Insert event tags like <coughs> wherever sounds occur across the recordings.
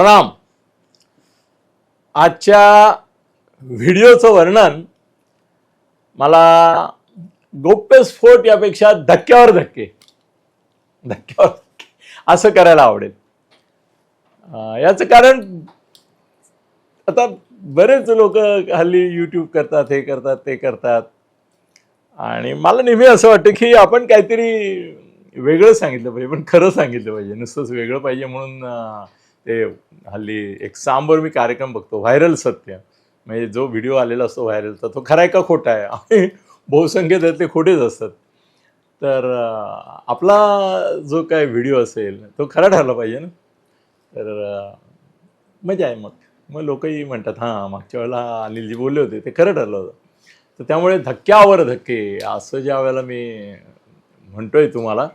प्रणाम आजच्या व्हिडिओचं वर्णन मला गोप्यस्फोट यापेक्षा धक्क्यावर धक्के. धक्क्यावर धक्के. असं करायला आवडेल. याचं कारण आता बरेच लोक हल्ली यूट्यूब करतात हे करतात ते करतात. आणि मला नेहमी असं वाटतं की आपण काहीतरी वेगळं सांगितलं पाहिजे पण खरं सांगितलं पाहिजे. नुसतंच वेगळं पाहिजे म्हणून ते हल्ली एक सांबर मी कार्यक्रम बघतो व्हायरल सत्य. म्हणजे जो व्हिडिओ आलेला असतो व्हायरलचा तो खरा आहे का खोटा आहे? आणि बहुसंख्य त्यातले खोटेच असतात. तर आपला जो काय व्हिडिओ असेल तो खरा ठरला पाहिजे ना? तर मजा आहे मग. मग लोकही म्हणतात हां मागच्या वेळेला अनिलजी बोलले होते ते खरं ठरलं होतं. तर त्यामुळे धक्क्यावर धक्के असं ज्या वेळेला मी म्हणतोय तुम्हाला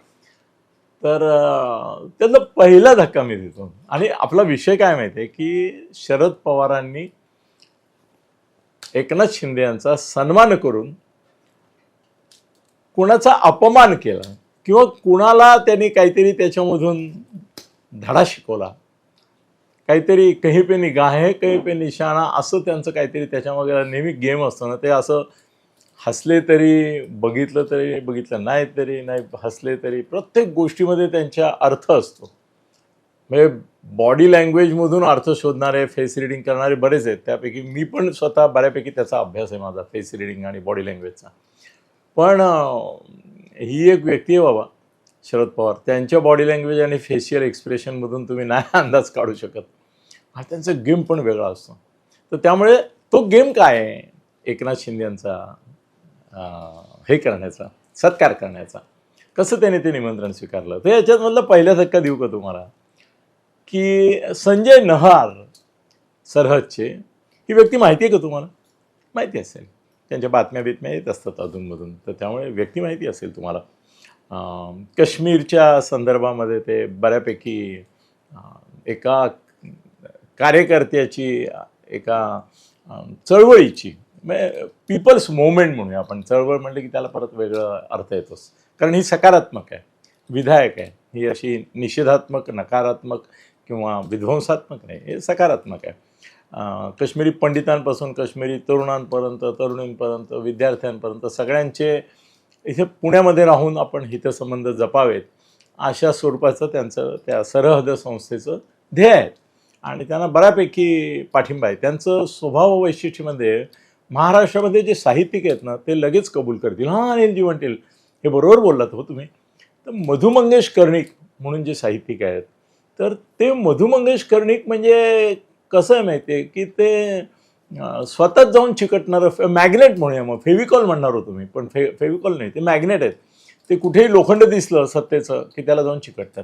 तर अं, त्यातला पहिला धक्का मी देतो. आणि आपला विषय काय माहिती आहे की शरद पवारांनी एकनाथ शिंदे यांचा सन्मान करून कुणाचा अपमान केला किंवा कुणाला त्यांनी काहीतरी त्याच्यामधून धडा शिकवला काहीतरी कही पे निगाह है कही पे निशाणा असं त्यांचं काहीतरी त्याच्यामागे नेहमी गेम असतो ना ते असं हसले तरी बघितलं तरी बघितलं नाही तरी नाही हसले तरी प्रत्येक गोष्टीमध्ये त्यांच्या अर्थ असतो. म्हणजे बॉडी लँग्वेजमधून अर्थ शोधणारे फेस रिडिंग करणारे बरेच आहेत. त्यापैकी मी पण स्वतः बऱ्यापैकी त्याचा अभ्यास आहे माझा फेस रिडिंग आणि बॉडी लँग्वेजचा पण ही एक व्यक्ती आहे बाबा शरद पवार. त्यांच्या बॉडी लँग्वेज आणि फेशियल एक्सप्रेशनमधून तुम्ही नाही <laughs> अंदाज काढू शकत. हा त्यांचा गेम पण वेगळा असतो. तर त्यामुळे तो गेम काय आहे? एकनाथ शिंदे यांचा हे करण्याचा सत्कार करण्याचा. कसं त्याने ते निमंत्रण स्वीकारलं? तर याच्यातमधलं पहिला धक्का देऊ का तुम्हाला? की संजय नहार सरहदचे ही व्यक्ती माहिती आहे का तुम्हाला? माहिती असेल. त्यांच्या बातम्या बितम्या येत असतात अधूनमधून. तर त्यामुळे व्यक्ती माहिती असेल तुम्हाला. काश्मीरच्या संदर्भामध्ये ते बऱ्यापैकी एका कार्यकर्त्याची एका चळवळीची पीपल्स मुवमेंट म्हणूया आपण. चळवळ म्हणलं की त्याला परत वेगळा अर्थ येतोच. कारण ही सकारात्मक आहे. विधायक आहे. ही अशी निषेधात्मक नकारात्मक किंवा विध्वंसात्मक नाही. हे सकारात्मक आहे. अं, काश्मीरी पंडितांपासून काश्मीरी तरुणांपर्यंत तरुणींपर्यंत विद्यार्थ्यांपर्यंत सगळ्यांचे इथे पुण्यामध्ये राहून आपण हितसंबंध जपावेत अशा स्वरूपाचं त्यांचं त्या सरहद संस्थेचं ध्येय आहे. आणि त्यांना बऱ्यापैकी पाठिंबा आहे. त्यांचं स्वभाव वैशिष्ट्यमध्ये महाराष्ट्रामध्ये जे साहित्यिक आहेत ना ते लगेच कबूल करतील. हां अनिलजी म्हणतील हे बरोबर बोललात हो तुम्ही. तर मधु मंगेश कर्णिक म्हणून जे साहित्यिक आहेत तर ते मधु मंगेश कर्णिक म्हणजे कसं आहे माहिती आहे की ते स्वतःच जाऊन चिकटणारं मॅग्नेट म्हणूया मग फेविकॉल म्हणणार होतो मी पण फे फेविकॉल नाही ते मॅग्नेट आहेत. ते कुठेही लोखंड दिसलं सत्तेचं की त्याला जाऊन चिकटतात.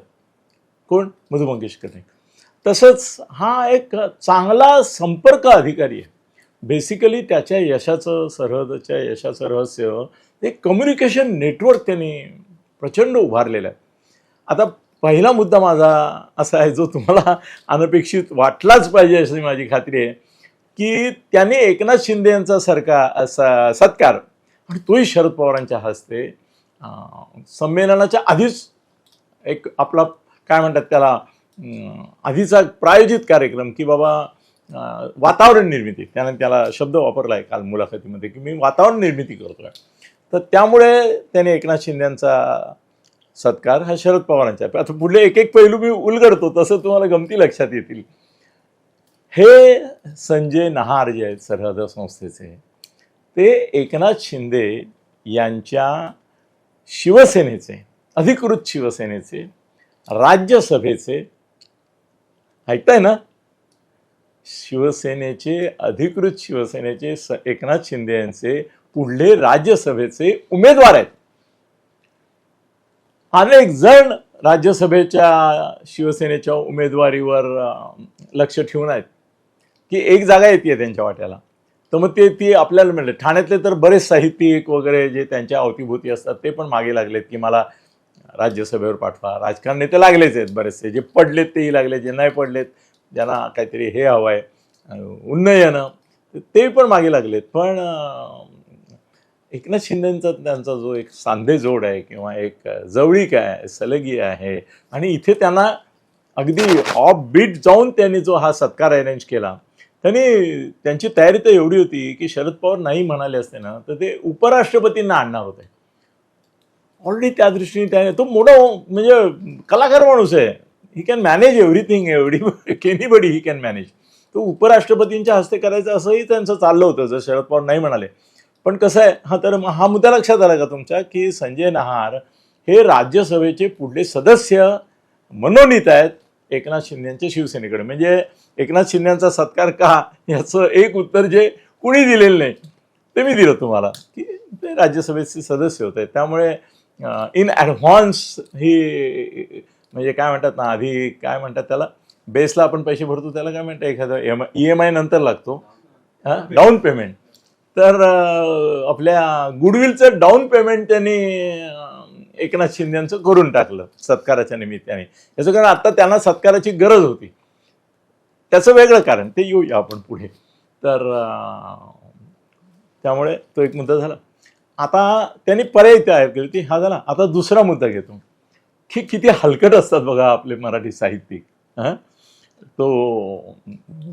कोण? मधु मंगेश कर्णिक. तसंच हा एक चांगला संपर्क अधिकारी आहे. बेसिकली त्याच्या यशाचं सरहदच्या यशाचं रहस्य एक कम्युनिकेशन नेटवर्क त्यांनी प्रचंड उभारलेलं आहे. आता पहिला मुद्दा माझा असा आहे जो तुम्हाला अनपेक्षित वाटलाच पाहिजे अशी माझी खात्री आहे की त्यांनी एकनाथ शिंदे यांचा सरकार स- सत्कार आणि तोही शरद पवारांच्या हस्ते संमेलनाच्या आधीच एक आपला काय म्हणतात त्याला आधीचा प्रायोजित कार्यक्रम की बाबा वातावरण निर्मिती. त्याने त्याला शब्द वापरला आहे काल मुलाखतीमध्ये की मी वातावरण निर्मिती करतोय. तर त्यामुळे त्याने एकनाथ शिंदेचा सत्कार हा शरद पवारांचा आता पुढले एक एक पैलू मी उलगडतो तसं तुम्हाला गमती लक्षात येतील. हे संजय नहार जे आहेत सरहद संस्थेचे ते एकनाथ शिंदे यांच्या शिवसेनेचे अधिकृत शिवसेनेचे राज्यसभेचे ऐकताय ना? शिवसेनेचे अधिकृत शिवसेनेचे स एकनाथ शिंदे यांचे पुढले राज्यसभेचे उमेदवार आहेत. अनेक जण राज्यसभेच्या शिवसेनेच्या उमेदवारीवर लक्ष ठेवून आहेत. की एक जागा येते त्यांच्या वाट्याला. तर मग ते ती आपल्याला मिळते ठाण्यातले तर बरेच साहित्यिक वगैरे जे त्यांच्या अवतीभोवती असतात ते पण मागे लागलेत की मला राज्यसभेवर पाठवा. राजकारण नेते लागलेच आहेत बरेचसे. जे पडलेत तेही लागले जे नाही पडलेत ज्यांना काहीतरी हे हवं आहे उन्नयन ते पण मागे लागलेत. पण एकनाथ शिंदेंचा त्यांचा जो एक सांधे जोड आहे किंवा एक जवळीक आहे सलगी आहे आणि इथे त्यांना अगदी ऑफ बीट जाऊन त्यांनी जो हा सत्कार अरेंज केला त्यांनी त्यांची तयारी तर एवढी होती की शरद पवार नाही म्हणाले असते ना तर ते उपराष्ट्रपतींना आणणार होते. ऑलरेडी त्या दृष्टीने त्याने तो मोठा म्हणजे कलाकार माणूस आहे. ही कॅन मॅनेज एव्हरीथिंग एवढी एनीबडी ही कॅन मॅनेज तो उपराष्ट्रपतींच्या हस्ते करायचं असंही त्यांचं चाललं होतं जर शरद पवार नाही म्हणाले. पण कसं आहे हा तर हा मुद्दा लक्षात आला का तुमच्या की संजय नहार हे राज्यसभेचे पुढले सदस्य मनोनीत आहेत एकनाथ शिंदेच्या शिवसेनेकडे. म्हणजे एकनाथ शिंदेचा सत्कार का याचं एक उत्तर जे कुणी दिलेलं नाही ते मी दिलं तुम्हाला की ते राज्यसभेचे सदस्य होते. त्यामुळे इन ॲडव्हान्स ही म्हणजे काय म्हणतात ना आधी काय म्हणतात त्याला बेसला आपण पैसे भरतो त्याला काय म्हणतात एखादं एम ई एम आय नंतर लागतो. हां? Down payment. तर आपल्या गुडविलचं डाऊन पेमेंट त्यांनी एकनाथ शिंद्यांचं करून टाकलं सत्काराच्या निमित्ताने. याचं कारण आता त्यांना सत्काराची गरज होती. त्याचं वेगळं कारण ते येऊया आपण पुढे. तर त्यामुळे तो एक मुद्दा झाला. आता त्यांनी पर्याय तयार केली ती हा झाला. आता दुसरा मुद्दा घेतो. की किती हलकट असतात बघा आपले मराठी साहित्यिक हां? तो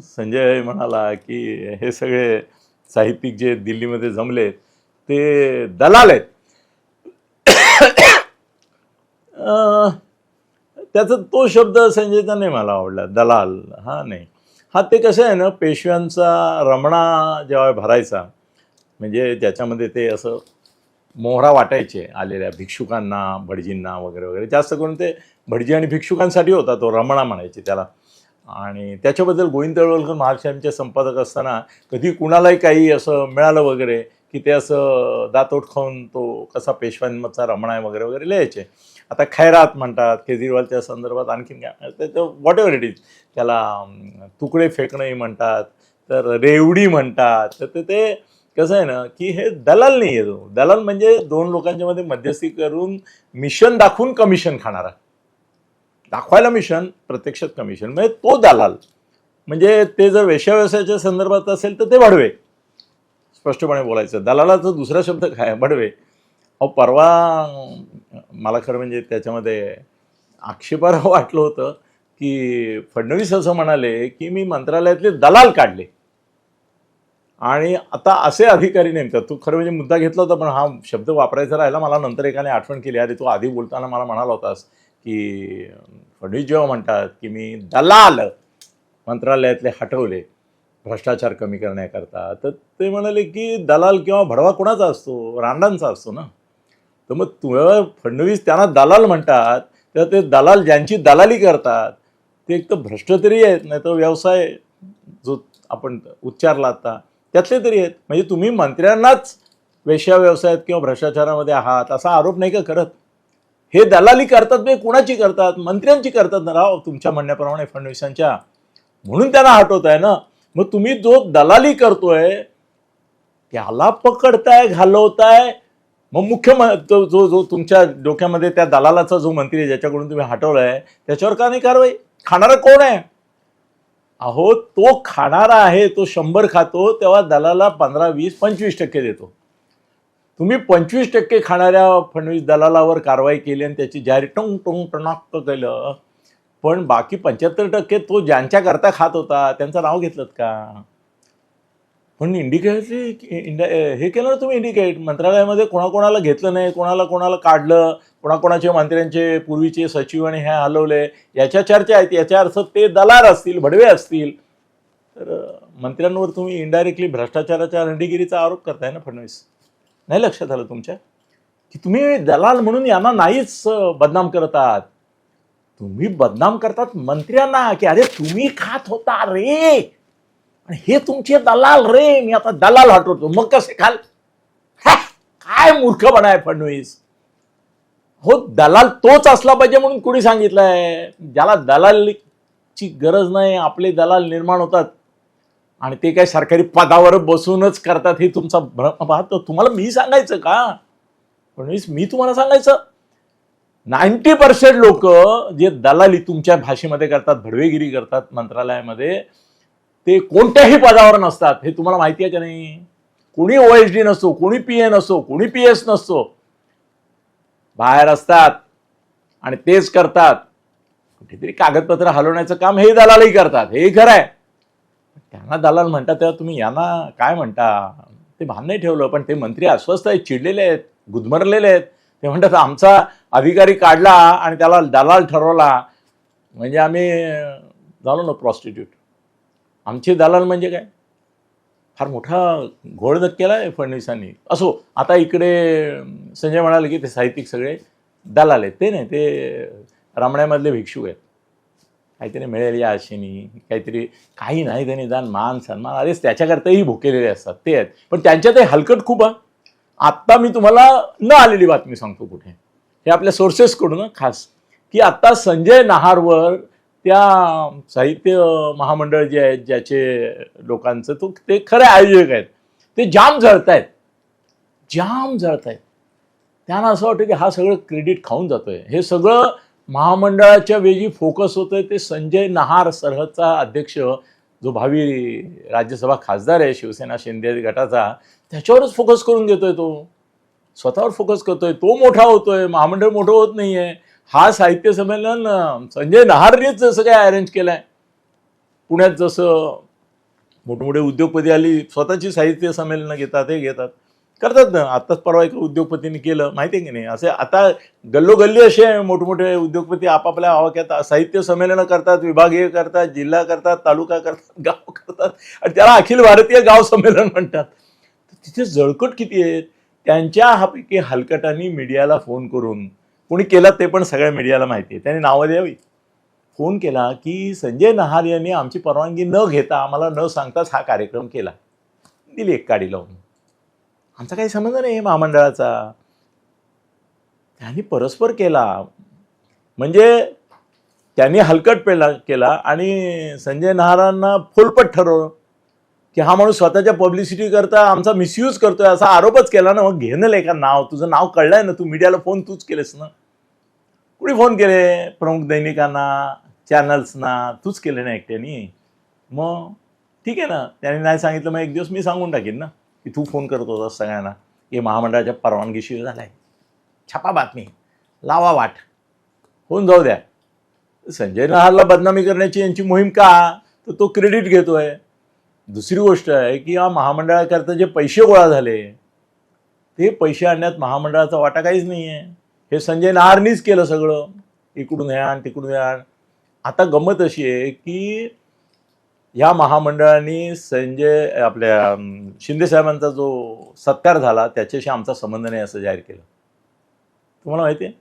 संजय म्हणाला की हे सगळे साहित्यिक जे दिल्लीमध्ये जमलेत ते दलाल आहेत. त्याचा तो शब्द संजयचा नाही मला आवडला दलाल हा नाही. हा ते कसं आहे ना पेशव्यांचा रमणा जेव्हा भरायचा म्हणजे ज्याच्यामध्ये ते असं मोहरा वाटायचे आलेल्या भिक्षुकांना भटजींना वगैरे वगैरे. जास्त करून ते भटजी आणि भिक्षुकांसाठी होता तो रमणा म्हणायचे त्याला. आणि त्याच्याबद्दल गोविंद तळवलकर महाराष्ट्रांचे संपादक असताना कधी कुणालाही काही असं मिळालं वगैरे की ते असं दातोट खाऊन तो कसा पेशव्यांचा रमणा आहे वगैरे वगैरे लिहायचे. आता खैरात म्हणतात केजरीवालच्या संदर्भात आणखीन काय त्याचं वॉट एव्हर इट इज त्याला तुकडे फेकणंही म्हणतात तर रेवडी म्हणतात तर ते- ते कसं आहे ना की हे दलाल नाही आहे तो. दलाल म्हणजे दोन लोकांच्या मध्ये मध्यस्थी करून मिशन दाखवून कमिशन खाणारा. दाखवायला मिशन प्रत्यक्षात कमिशन म्हणजे तो दलाल. म्हणजे ते जर वेश्याव्यवसायाच्या संदर्भात असेल तर ते भडवे. स्पष्टपणे बोलायचं. दलालाचा दुसरा शब्द काय? भडवे. अहो परवा मला खरं म्हणजे त्याच्यामध्ये आक्षेपार्ह वाटलं होतं की फडणवीस असं म्हणाले की मी मंत्रालयातले दलाल काढले. आणि आता असे अधिकारी नेमतात तू खरं म्हणजे मुद्दा घेतला होता पण हा शब्द वापरायचा राहिला मला नंतर एकाने आठवण केली. अरे तू आधी बोलताना मला म्हणाला होतास की फडणवीस जेव्हा म्हणतात की मी दलाल मंत्रालयातले हटवले भ्रष्टाचार कमी करण्याकरता तर ते म्हणाले की दलाल किंवा भडवा कोणाचा असतो? रांडांचा असतो ना. तर मग तुझं फडणवीस त्यांना दलाल म्हणतात तर ते दलाल ज्यांची दलाली करतात ते एक तर भ्रष्ट तरी आहेत नाही तर व्यवसाय जो आपण उच्चारला आता त्यातले तरी आहेत. म्हणजे तुम्ही मंत्र्यांनाच वेश्या व्यवसायात किंवा भ्रष्टाचारामध्ये आहात असा आरोप नाही का करत? हे दलाली करतात म्हणजे कुणाची करतात? मंत्र्यांची करतात ना राव तुमच्या म्हणण्याप्रमाणे फडणवीसांच्या. म्हणून त्यांना हटवत आहे ना. मग तुम्ही जो दलाली करतोय त्याला पकडताय घालवताय. मग मुख्य तो जो जो तुमच्या डोक्यामध्ये त्या दलालाचा जो मंत्री आहे ज्याच्याकडून तुम्ही हटवलाय त्याच्यावर का नाही कारवाई? खाणारा कोण आहे? अहो तो खाणारा आहे तो शंभर खातो तेव्हा दलाला पंधरा वीस पंचवीस टक्के देतो. तुम्ही पंचवीस टक्के खाणाऱ्या फडणवीस दलालावर कारवाई केली आणि त्याची जाहीर टोंग टोंग टणाक केलं. पण बाकी पंच्याहत्तर टक्के तो ज्यांच्याकरता खात होता त्यांचं नाव घेतलं का? पण इंडिकेट हे केलं ना तुम्ही इंडिकेट मंत्रालयामध्ये कोणाकोणाला घेतलं नाही कोणाला कोणाला काढलं कोणाकोणाचे मंत्र्यांचे पूर्वीचे सचिव आणि हे हलवले याच्या चर्चा आहेत याच्या अर्थ ते दलाल असतील भडवे असतील. तर मंत्र्यांवर तुम्ही इंडायरेक्टली भ्रष्टाचाराच्या रंडीगिरीचा आरोप करताय ना फडणवीस? नाही लक्षात आलं तुमच्या? की तुम्ही दलाल म्हणून यांना नाहीच बदनाम करत आहात. तुम्ही बदनाम करतात मंत्र्यांना की अरे तुम्ही खात होता रे! आणि हे तुमचे दलाल रे मी आता दलाल हटवतो. मग कसे खाल? काय मूर्खपणा आहे फडणवीस? हो दलाल तोच असला पाहिजे म्हणून कुणी सांगितलंय? ज्याला दलालची गरज नाही आपले दलाल निर्माण होतात. आणि ते काय सरकारी पदावर बसूनच करतात हे तुमचा भ्रम पाहतो. तुम्हाला मी सांगायचं का? फडणवीस मी तुम्हाला सांगायचं? नाईन्टी पर्सेंट लोक जे दलाली तुमच्या भाषेमध्ये करतात भडवेगिरी करतात मंत्रालयामध्ये ते कोणत्याही पदावर नसतात. हे तुम्हाला माहिती आहे का नाही? कोणी ओ एच डी नसतो कोणी पी ए नसतो कोणी पी एस नसतो बाहेर असतात आणि तेच करतात. कुठेतरी कागदपत्र हलवण्याचं काम हे दलालही करतात. हे खरं आहे. त्यांना दलाल म्हणतात तेव्हा तुम्ही यांना काय म्हणता? ते भान नाही ठेवलं पण ते मंत्री अस्वस्थ आहेत चिडलेले आहेत गुदमरलेले आहेत. ते म्हणतात आमचा अधिकारी काढला आणि त्याला दलाल ठरवला. म्हणजे आम्ही झालो ना प्रॉस्टिट्यूट आमचे दलाल म्हणजे काय? फार मोठा घोळदक केला आहे फडणवीसांनी. असो आता इकडे संजय म्हणाले की ते साहित्यिक सगळे दलाल आहेत. ते नाही ते रमण्यामधले भिक्षू आहेत. काहीतरी मिळेल या आशेनी काहीतरी काही नाही त्यांनी दान मान सन्मान अरेच त्याच्याकरताही भुकेलेले असतात. ते आहेत. पण त्यांच्यातही हलकट खूप आहे. आत्ता मी तुम्हाला न आलेली बातमी सांगतो कुठे. हे आपल्या सोर्सेसकडून खास. की आत्ता संजय नहारवर त्या साहित्य महामंडळ जे आहेत ज्याचे लोकांचं तो ते खरे आयोजक आहेत. ते जाम जळत आहेत जाम जळत आहेत त्यांना असं वाटतं की हा सगळं क्रेडिट खाऊन जातोय. हे सगळं महामंडळाच्या वेळी फोकस होतोय. ते संजय नहार सरहदचा अध्यक्ष जो भावी राज्यसभा खासदार आहे शिवसेना शिंदे गटाचा त्याच्यावरच फोकस करून घेतोय तो. स्वतःवर फोकस करतोय. तो मोठा होतोय. महामंडळ मोठं होत नाहीये. हा साहित्य संमेलन संजय नहारनेच जसं काय अरेंज आहे पुण्यात जसं मोठमोठे उद्योगपती आली स्वतःची साहित्य संमेलनं घेतात हे घेतात. करतात ना आत्ताच परवा एका उद्योगपतींनी केलं माहिती आहे की नाही? असे आता गल्लोगल्ली असे मोठमोठे उद्योगपती आपापल्या आवाक्यात साहित्य संमेलनं करतात विभागीय करतात जिल्हा करतात तालुका करतात <laughs> गाव करतात आणि त्याला अखिल भारतीय गाव संमेलन म्हणतात. तिथे जळकट किती आहेत? त्यांच्या हापैकी हलकटांनी मीडियाला फोन करून कोणी केलं ते पण सगळ्या मीडियाला माहिती आहे. त्याने नावं द्यावी. फोन केला की संजय नहार यांनी आमची परवानगी न घेता आम्हाला न सांगताच हा कार्यक्रम केला. दिली एक काडी लावून. आमचा काही संबंध नाही महामंडळाचा. त्यांनी परस्पर केला. म्हणजे त्यांनी हलकट पेला केला आणि संजय नहारांना फुलपट ठरवलं की हा माणूस स्वतःच्या पब्लिसिटी करता आमचा मिसयूज करतोय असा आरोपच केला ना मग घेणं का नाव? तुझं नाव कळलंय ना तू मीडियाला फोन तूच केलेस ना. कुणी फोन केले? प्रमुख दैनिकांना चॅनल्सना तूच केले ना एकट्यानी? मग ठीक आहे ना त्याने नाही सांगितलं मग एक दिवस मी सांगून टाकीन ना की तू फोन करत होतास सगळ्यांना. हे महामंडळाच्या परवानगीशिवाय झालाय. छापा बातमी. लावा वाट. होऊन जाऊ द्या. संजय नहारला बदनामी करण्याची यांची मोहीम का? तर तो क्रेडिट घेतोय. दुसरी गोष्ट आहे की या महामंडळाकरता जे पैसे गोळा झाले ते पैसे आणण्यात महामंडळाचा वाटा काहीच नाही आहे हे संजय नहारनीच केलं सगळं. इकडून हे आण तिकडून हे आण आता गंमत अशी आहे की या महामंडळाने संजय आपल्या शिंदेसाहेबांचा शिंदे साहेबांचा जो सत्कार झाला त्याच्याशी आमचा संबंध नाही असं जाहीर केलं. तुम्हाला माहिती आहे?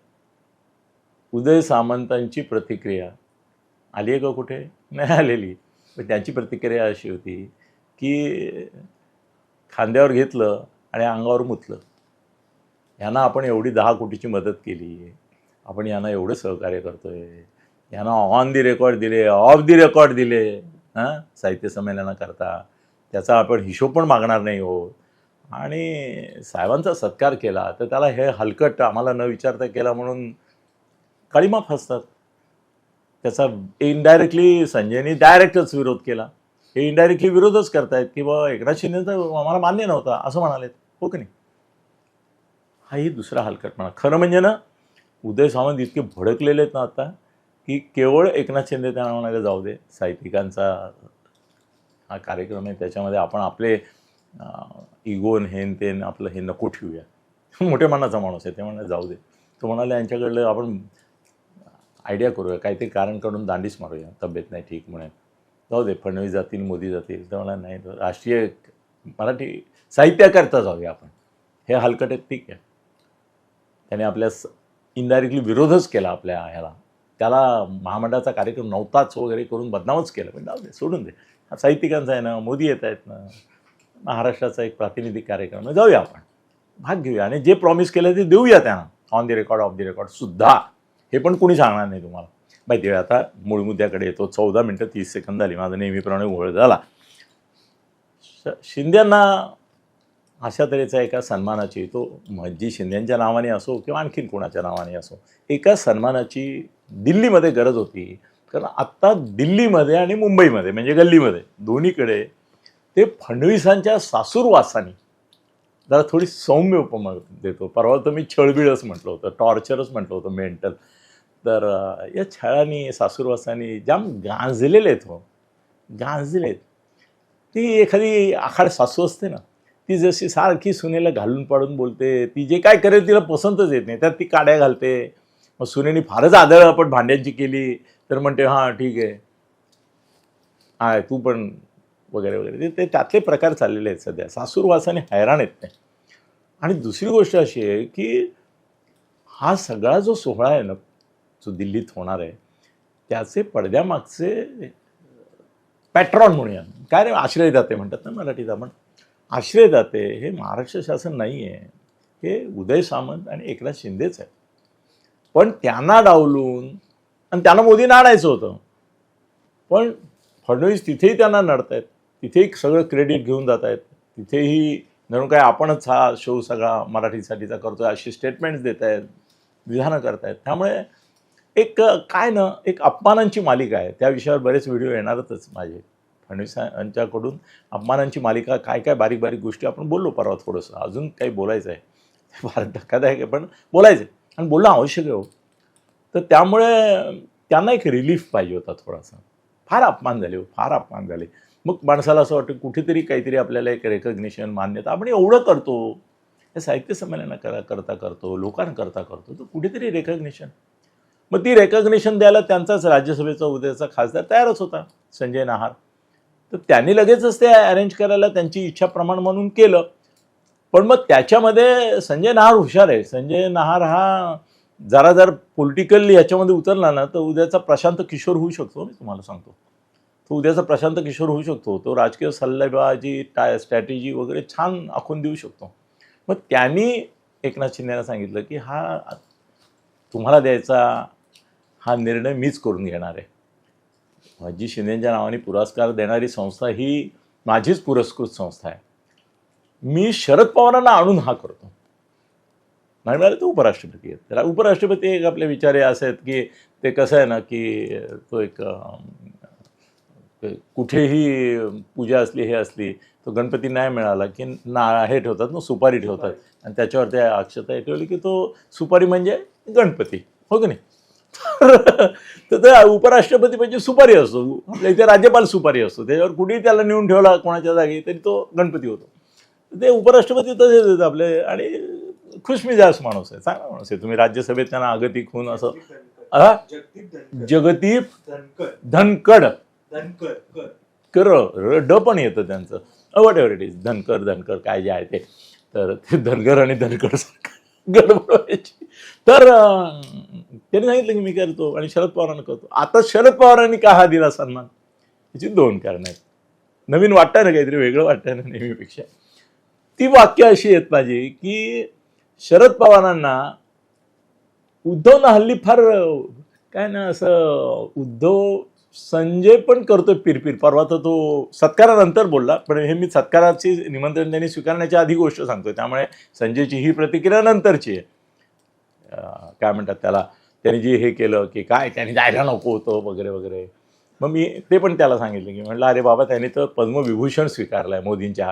उदय सामंतांची प्रतिक्रिया आली आहे का कुठे? नाही आलेली. पण त्यांची प्रतिक्रिया अशी होती की खांद्यावर घेतलं आणि अंगावर मुतलं. यांना आपण एवढी दहा कोटीची मदत केली. आपण यांना एवढं सहकार्य करतोय. यांना ऑन दी रेकॉर्ड दिले ऑफ दी रेकॉर्ड दिले. हां? साहित्य संमेलनाकरता त्याचा आपण हिशोब पण मागणार नाही हो आणि साहेबांचा सत्कार केला तर त्याला हे हलकट आम्हाला न विचारता केला म्हणून काळीमाफ असतात त्याचा इनडायरेक्टली संजयनी डायरेक्टच विरोध केला. हे इनडायरेक्टली विरोधच करतायत की बाबा एकनाथ शिंदेचा आम्हाला मान्य नव्हता असं म्हणालेत. हो की नाही? हाही दुसरा हलकट म्हणा. खरं म्हणजे ना उदय सावंत इतके भडकलेले आहेत ना आता की केवळ एकनाथ शिंदे त्यांना म्हणायला जाऊ दे साहित्यिकांचा हा कार्यक्रम आहे त्याच्यामध्ये आपण आपले इगोन हेन तेन आपलं हे नको ठेवूया. मोठ्या मनाचा माणूस आहे ते म्हणाले जाऊ दे. तो म्हणाले यांच्याकडलं आपण आयडिया करूया काहीतरी कारण काढून दांडीच मारूया तब्येत नाही ठीक म्हणून. जाऊ दे फडणवीस जातील मोदी जातील तर मला नाही राष्ट्रीय मराठी साहित्याकरता जाऊया आपण. हे हलकट ठीक आहे. त्याने आपल्या इनडायरेक्टली विरोधच केला आपल्या ह्याला. त्याला महामंडळाचा कार्यक्रम नव्हताच वगैरे करून बदनामच केलं. पण जाऊ दे सोडून दे. साहित्यिकांचा आहे ना मोदी येत आहेत ना महाराष्ट्राचा एक प्रातिनिधिक कार्यक्रम जाऊया आपण. भाग घेऊया आणि जे प्रॉमिस केलं ते देऊया त्यांना. On the record off the record सुद्धा. हे पण कोणी सांगणार नाही तुम्हाला. माहिती आहे आता मूळ मुद्द्याकडे येतो. चौदा मिनटं तीस सेकंद झाली. माझा नेहमीप्रमाणे ओळ झाला. श- शिंद्यांना अशा तऱ्हेचा एका सन्मानाची तो महजी शिंद्यांच्या नावाने असो किंवा आणखीन कोणाच्या नावाने असो एका सन्मानाची दिल्लीमध्ये गरज होती. कारण आत्ता दिल्लीमध्ये आणि मुंबईमध्ये म्हणजे गल्लीमध्ये दोन्हीकडे ते फडणवीसांच्या सासूरवासानी जरा थोडी सौम्य उपमा देतो. परवा तर मी छळबिळच म्हटलं होतं टॉर्चरच म्हटलं होतं मेंटल. तर या छळानी सासूरवासाने जाम गांजलेले आहेत हो. गांजलेत ती एखादी आखाड सासू असते ना ती जशी सारखी सुनेला घालून पाडून बोलते ती जे काय करेल तिला पसंतच येत नाही. त्यात ती काड्या घालते. मग सुनेनी फारच आदळ आपण भांड्यांची केली तर म्हणते हां ठीक आहे. हाय तू पण वगैरे वगैरे. ते त्यातले प्रकार चाललेले आहेत सध्या. सासूरवासाने हैराण येत नाही. आणि दुसरी गोष्ट अशी आहे की हा सगळा जो सोहळा आहे ना जो दिल्लीत होणार आहे त्याचे पडद्यामागचे पॅट्रॉन म्हणूया काय रे आश्रयदाते म्हणतात ना मराठीत आपण. आश्रयदाते हे महाराष्ट्र शासन नाही आहे हे उदय सामंत आणि एकनाथ शिंदेच आहे पण त्यांना डावलून आणि त्यांना मोदींना आणायचं होतं. पण फडणवीस तिथेही त्यांना नडतायत. तिथेही सगळं क्रेडिट घेऊन जात आहेत तिथेही जणू काय आपणच हा शो सगळा मराठीसाठीचा करतोय अशी स्टेटमेंट्स देत आहेत विधानं करतायत. त्यामुळे एक काय ना एक अपमानांची मालिका आहे. त्या विषयावर बरेच व्हिडिओ येणारच माझे. फडणवीस यांच्याकडून अपमानांची मालिका काय काय बारीक बारीक गोष्टी आपण बोललो परवा थोडंसं. अजून काही बोलायचं आहे. फार धक्कादायक आहे पण बोलायचं आहे. आणि बोलणं आवश्यक आहे हो. तर त्यामुळे त्यांना एक रिलीफ पाहिजे होता थोडासा. फार अपमान झाले हो फार अपमान झाले. मग माणसाला असं वाटतं कुठेतरी काहीतरी आपल्याला एक रेकग्निशन मान्यता आपण एवढं करतो. हे साहित्य संमेलना करा करता करतो लोकांकरता करतो. तर कुठेतरी रेकग्निशन मग ती रेकग्निशन द्यायला त्यांचाच राज्यसभेचा उद्याचा खासदार तयारच होता संजय नाहार. तर त्यांनी लगेचच ते अरेंज करायला त्यांची इच्छा प्रमाण म्हणून केलं. पण मग त्याच्यामध्ये संजय नाहार हुशार आहे. संजय नाहार हा जरा जर पॉलिटिकल याच्यामध्ये उतरला ना तर उद्याचा प्रशांत किशोर होऊ शकतो मी तुम्हाला सांगतो. तो उद्याचा प्रशांत किशोर होऊ शकतो. तो राजकीय सल्लेबाजी टाय स्ट्रॅटेजी वगैरे छान आखून देऊ शकतो. मग त्यांनी एकनाथ शिंदेना सांगितलं की हा तुम्हाला द्यायचा हा निर्णय मीच करून घेणार आहे. अजित शिंदेच्या नावाने पुरस्कार देणारी संस्था ही माझीच पुरस्कृत संस्था आहे. मी शरद पवारांना आणून हा करतो. नाही मिळाले तर उपराष्ट्रपती आहेत. त्याला उपराष्ट्रपती एक आपले विचार असे आहेत की ते कसं आहे ना की तो एक कुठेही पूजा असली हे असली तो गणपती नाही मिळाला की ना हे ठेवतात ना सुपारी ठेवतात. आणि त्याच्यावर त्या अक्षता ठेवली की तो सुपारी म्हणजे गणपती. हो की नाही? <laughs> तर ते उपराष्ट्रपती म्हणजे सुपारी असतो. आपल्या इथे राज्यपाल सुपारी असतो. त्याच्यावर कुठेही त्याला नेऊन ठेवला कोणाच्या जागी तरी तो गणपती होतो. ते उपराष्ट्रपती तसेच आहेत आपले. आणि खुशमिजास माणूस आहे. चांगला माणूस आहे. तुम्ही राज्यसभेत त्यांना आगतिक होऊन असं आ? जगदीप धनकड कर ड पण येतं त्यांचं. Whatever it is Dhankhar Dhankhar काय जे आहे ते. तर ते धनगर आणि धनकर गडबड व्हायची. तर त्यांनी सांगितलं की मी करतो आणि शरद पवारांना करतो. आता शरद पवारांनी का हा दिला सन्मान? याची दोन कारणं आहेत. नवीन वाटतं ना काहीतरी वेगळं वाटतं ना नेहमीपेक्षा. ती वाक्य अशी आहेत माझी की शरद पवारांना उद्धवनं हल्ली फार काय ना असं उद्धव संजय पण करतोय पिरपिर. परवा तर तो सत्कारानंतर बोलला पण हे मी सत्काराची निमंत्रण त्यांनी स्वीकारण्याच्या आधी गोष्ट सांगतो त्यामुळे संजयची ही प्रतिक्रिया नंतरची आहे. काय म्हणतात त्याला त्यांनी जे हे केलं की काय त्याने जायला नको होतं वगैरे वगैरे. मग मी ते पण त्याला सांगितलं की म्हटलं अरे बाबा त्याने तर पद्मविभूषण स्वीकारलं आहे मोदींच्या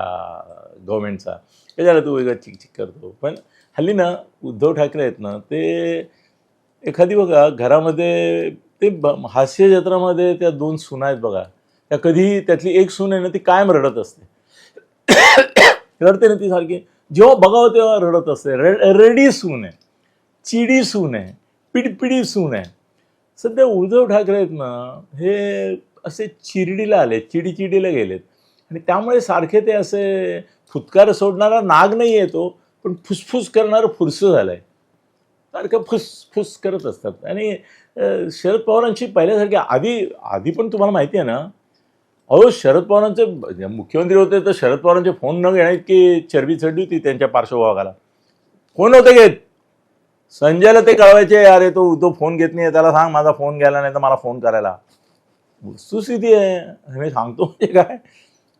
गव्हर्मेंटचा त्याच्याला तू वेगळं चिकचिक करतो. पण हल्ली ना उद्धव ठाकरे आहेत ना ते एखादी बघा घरामध्ये ते ब- हास्य जत्रामध्ये त्या दोन सुना आहेत बघा. त्या कधी त्यातली एक सून आहे ना ती कायम रडत असते. <coughs> रडते ना ती सारखी. जेव्हा बघावं तेव्हा रडत असते. रे रेडी सून आहे. चिडी सून आहे पिडपिडी सून आहे. सध्या उद्धव ठाकरे आहेत ना हे असे चिरडीला आले चिडी चिडीला गेलेत. आणि त्यामुळे सारखे ते असे फुतकार सोडणारा नाग नाही येतो पण फुसफुस करणारं फुरसं झालं आहे सारखं फुसफुस करत असतात. आणि शरद पवारांची पहिल्यासारखी आधी आधी पण तुम्हाला माहिती आहे ना अहो शरद पवारांचे मुख्यमंत्री होते तर शरद पवारांचे फोन न घेण्यात की चरबी चढली होती त्यांच्या पार्श्वभागाला फोन होते घेत? संजयला ते कळवायचे अरे तो तो फोन घेत नाही त्याला सांग माझा फोन घ्यायला नाही तर मला फोन करायला. वस्तुस्थिती आहे. मी सांगतो म्हणजे काय?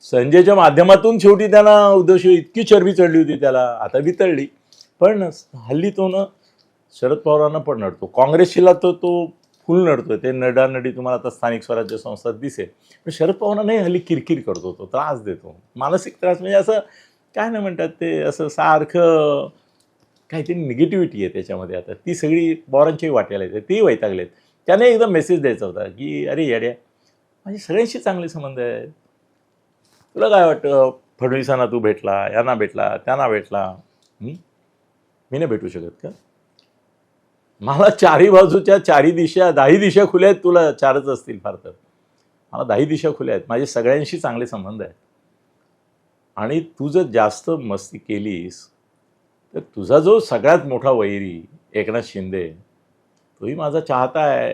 संजयच्या माध्यमातून शेवटी त्यांना उद्धव इतकी चरबी चढली होती त्याला आता बी पण हल्ली तो ना शरद पवारांना पण नडतो. काँग्रेसशीला तर तो फुल नडतोय. ते नडानडी तुम्हाला आता स्थानिक स्वराज्य संस्थात दिसेल. पण शरद पवारांनाही हल्ली किरकिर करतो तो त्रास देतो. मानसिक त्रास म्हणजे असं काय नाही म्हणतात ते असं सारखं काहीतरी निगेटिव्हिटी आहे त्याच्यामध्ये आता. ती सगळी पवारांच्याही वाट्याला येते तीही वैतागलेत त्याने एकदा मेसेज द्यायचा होता की अरे येड्या माझे सगळ्यांशी चांगले संबंध आहेत. तुला काय वाटतं? फडणवीसांना तू भेटला यांना भेटला त्यांना भेटला. मी नाही भेटू शकत का? मला चारही बाजूच्या चारही दिशा दाही दिशा खुल्या आहेत तुला चारच असतील फार तर. मला दाही दिशा खुल्या आहेत. माझे सगळ्यांशी चांगले संबंध आहेत. आणि तू जर जास्त मस्ती केलीस तर तुझा जो सगळ्यात मोठा वैरी एकनाथ शिंदे तोही माझा चाहता आहे.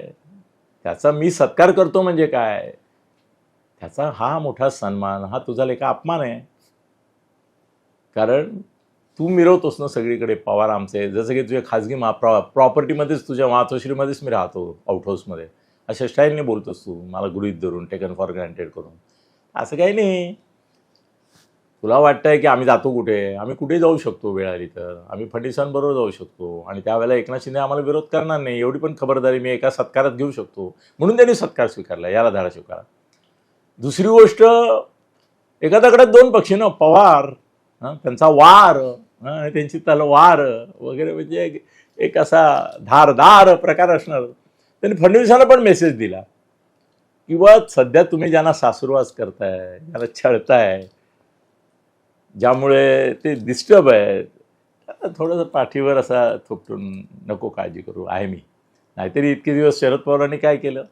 त्याचा मी सत्कार करतो म्हणजे काय? त्याचा हा मोठा सन्मान हा तुझा लेखा अपमान आहे. कारण तू मिरवतोस ना सगळीकडे पवार आमचे. जसं की तुझ्या खाजगी मा प्रॉ प्रॉपर्टीमध्येच तुझ्या मातोश्रीमध्येच मी राहतो आउट हाऊसमध्ये अशा स्टाईलने बोलतोस तू. मला गृहित धरून टेकन फॉर ग्रँटेड करून. असं काही नाही. तुला वाटतंय की आम्ही जातो कुठे? आम्ही कुठे जाऊ शकतो वेळ आली तर? आम्ही फडणवीसांबरोबर जाऊ शकतो. आणि त्यावेळेला एकनाथ शिंदे आम्हाला विरोध करणार नाही एवढी पण खबरदारी मी एका सत्कारात घेऊ शकतो. म्हणून त्यांनी सत्कार स्वीकारला याला धाडा स्वीकारा. दुसरी गोष्ट एखाद्याकडे दोन पक्षी ना पवार त्यांचा वार आणि त्यांची तलवार वगैरे म्हणजे एक- एक असा धारदार प्रकार असणार. त्यांनी फडणवीसांना पण मेसेज दिला. किंवा सध्या तुम्ही ज्यांना सासुरवास करताय ज्यांना छळताय ज्यामुळे ते डिस्टर्ब आहे. थोडंसं पाठीवर असा थोपटून नको काळजी करू आहे मी. नाहीतरी इतके दिवस शरद पवारांनी काय केलं?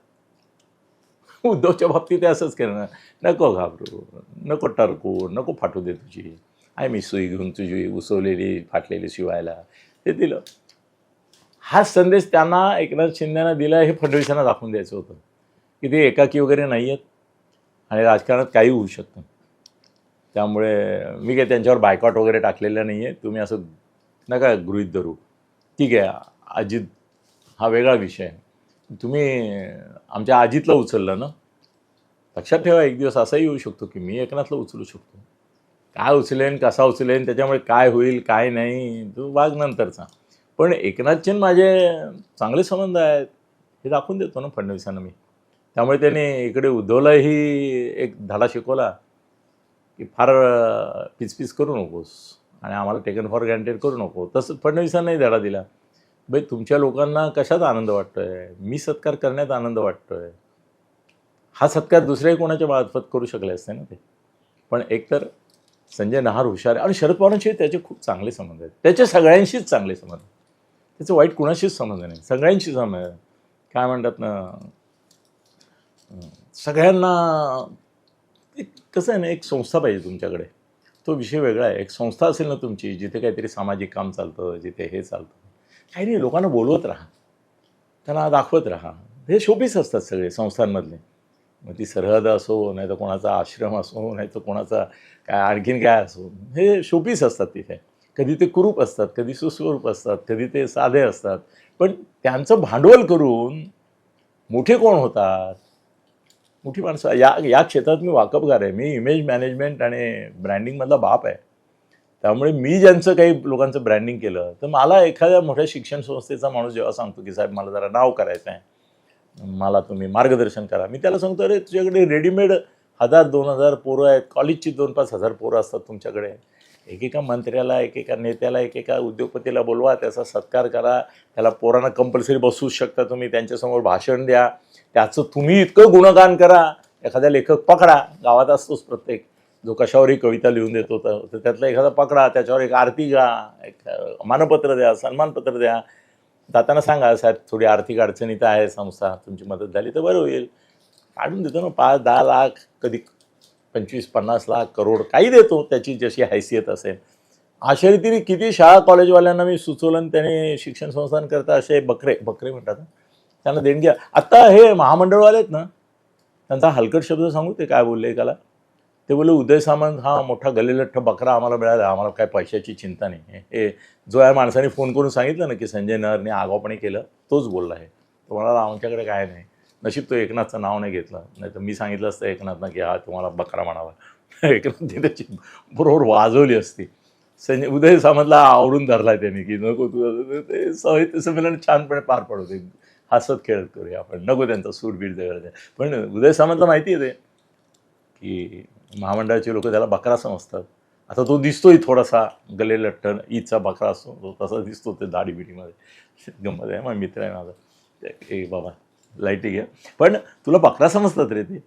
उद्धवच्या बाबतीत असंच केलं. नको घाबरू नको टरकू नको फाटू दे तुझी. आहे मी सुई घेऊन तुझी उसवलेली फाटलेली शिवायला. ते दिलं. हा संदेश त्यांना एकनाथ शिंदेना दिला हे फडणवीसांना दाखवून द्यायचं होतं. की ते एकाकी वगैरे नाही आहेत आणि राजकारणात काही होऊ शकतं. त्यामुळे मी काही त्यांच्यावर बायकॉट वगैरे टाकलेलं नाही आहे तुम्ही असं नका गृहित धरू. ठीक आहे अजित हा वेगळा विषय आहे. तुम्ही आमच्या अजितला उचललं ना? लक्षात ठेवा एक दिवस असाही येऊ शकतो की मी एकनाथला उचलू शकतो. काय उचलेन कसा उचलेन त्याच्यामुळे काय होईल काय नाही तो वाघ नंतरचा. पण एकनाथचे माझे चांगले संबंध आहेत हे दाखवून देतो ना फडणवीसांना मी. त्यामुळे त्याने इकडे उद्धवलाही एक धडा शिकवला. की फार पिचपिच करू नकोस आणि आम्हाला टेकन फॉर ग्रँटेड करू नको. तसं फडणवीसांनाही धडा दिला. बाई तुमच्या लोकांना कशात आनंद वाटतोय? मी सत्कार करण्यात आनंद वाटतोय. हा सत्कार दुसऱ्याही कोणाच्या मार्फत करू शकले असते ना ते. पण एकतर संजय नहार हुशार आहे. आणि शरद पवारांशी त्याचे खूप चांगले संबंध आहेत. त्याच्या सगळ्यांशीच चांगले संबंध आहेत. त्याचं वाईट कुणाशीच संबंध नाही. सगळ्यांशी संबंध आहे. काय म्हणतात ना सगळ्यांना एक <laughs> कसं आहे ना एक संस्था पाहिजे तुमच्याकडे. तो विषय वेगळा आहे. एक संस्था असेल ना तुमची जिथे काहीतरी सामाजिक काम चालतं जिथे हे चालतं. काही नाही लोकांना बोलवत राहा. त्यांना दाखवत राहा. हे शोपीस असतात सगळे संस्थांमधले. मग ती सरहद असो नाही तर कोणाचा आश्रम असो नाही तर कोणाचा काय आणखीन काय असो. हे शोपीस असतात तिथे. कधी ते कुरूप असतात कधी सुस्वरूप असतात कधी ते साधे असतात. पण त्यांचं भांडवल करून मोठे कोण होतात? मोठी माणसं या या क्षेत्रात मी वाकबगार आहे. मी इमेज मॅनेजमेंट आणि ब्रँडिंगमधला बाप आहे. त्यामुळे मी ज्यांचं काही लोकांचं ब्रँडिंग केलं तर मला एखाद्या मोठ्या शिक्षण संस्थेचा माणूस जेव्हा सांगतो की साहेब मला जरा नाव करायचं आहे मला तुम्ही मार्गदर्शन करा. मी त्याला सांगतो अरे तुझ्याकडे रेडीमेड हजार दोन हजार पोरं आहेत. कॉलेजची दोन पाच हजार पोरं असतात तुमच्याकडे. एकेका मंत्र्याला एकेका नेत्याला एकेका उद्योगपतीला बोलवा. त्याचा सत्कार करा. त्याला पोरांना कंपल्सरी बसूच शकता तुम्ही. त्यांच्यासमोर भाषण द्या. त्याचं तुम्ही इतकं गुणगान करा एखादा लेखक पकडा. गावात असतोच प्रत्येक. जो कशावरही कविता लिहून देतो तर तर त्यातला एखादा पकडा त्याच्यावर एक आरती गा एक मानपत्र द्या सन्मानपत्र द्या. जाताना सांगा साहेब थोडी आर्थिक अडचणीत आहे संस्था तुमची मदत झाली तर बरं होईल. काढून देतो ना पाच दहा लाख कधी पंचवीस पन्नास लाख करोड काही देतो त्याची जशी हैसियत असेल. अशा रीतीने किती शाळा कॉलेजवाल्यांना मी सुचवलं त्याने शिक्षण संस्थांकरता असे बकरे बकरे म्हणतात ना, त्यांना देणग्या आत्ता हे महामंडळवाले आहेत ना त्यांचा हलकट शब्द सांगू ते काय बोलले एकाला? ते बोलले उदय सामंत हा मोठा गलेलठ्ठ बकरा आम्हाला मिळाला आम्हाला काय पैशाची चिंता नाही. हे जो या माणसाने फोन करून सांगितलं ना की संजय नरने आगावपणे केलं तोच बोलला आहे. तो म्हणाला आमच्याकडे काय नाही. नशीब तो एकनाथचं नाव नाही घेतलं. नाही तर मी सांगितलं असतं एकनाथनं की हा तुम्हाला बकरा म्हणावा. <laughs> एकनाथने त्याची बरोबर वाजवली असती. संजय उदय सामंतला आवरून धरला त्यांनी की नको तू ते साहित्य संमेलन छानपणे पार पडवते हसत खेळत करूया आपण. नको त्यांचा सूरबीर जगळ पण उदय सामंतला माहिती आहे ते की महामंडळाचे लोक त्याला बकरा समजतात. आता तो दिसतोय थोडासा गले लट्टण ईदचा बकरा असतो तो तसा दिसतो ते दाढी बिडीमध्ये गंमत आहे माझा मित्र आहे माझा. ए बाबा लाईटी घ्या. पण तुला बकरा समजतात रे ते.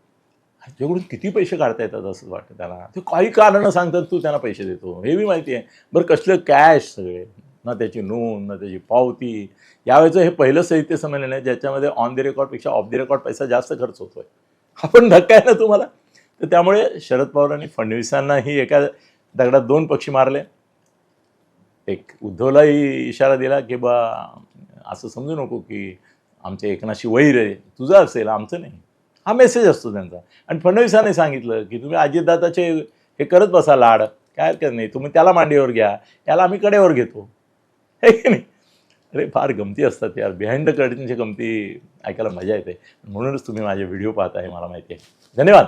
त्याच्याकडून किती पैसे काढता येतात असं वाटतं त्यांना ते काही कारणं सांगतात तू त्यांना पैसे देतो. हे बी माहिती आहे. बरं कसलं कॅश सगळे. ना त्याची नोंद ना त्याची पावती. यावेळेचं हे पहिलं साहित्य संमेलन आहे ज्याच्यामध्ये ऑन द रेकॉर्डपेक्षा ऑफ द रेकॉर्ड पैसा जास्त खर्च होतोय. आपण पण धक्का आहे ना तुम्हाला? तर त्यामुळे शरद पवारांनी फडणवीसांनाही एका दगडात दोन पक्षी मारले. एक उद्धवलाही इशारा दिला की बा असं समजू नको की आमच्या एकनाशी वैर आहे. तुझं असेल आमचं नाही. हा मेसेज असतो त्यांचा. आणि फडणवीसांनी सांगितलं की तुम्ही अजितदादाचे हे करत बसा लाड. काय हरकत नाही. तुम्ही त्याला मांडीवर घ्या. याला आम्ही कडेवर घेतो. की नाही? अरे फार गमती असतात यार. बिहाइंड द कर्टनच्या गमती ऐकायला मजा येते. म्हणूनच तुम्ही माझे व्हिडिओ पाहताय मला माहिती आहे. धन्यवाद!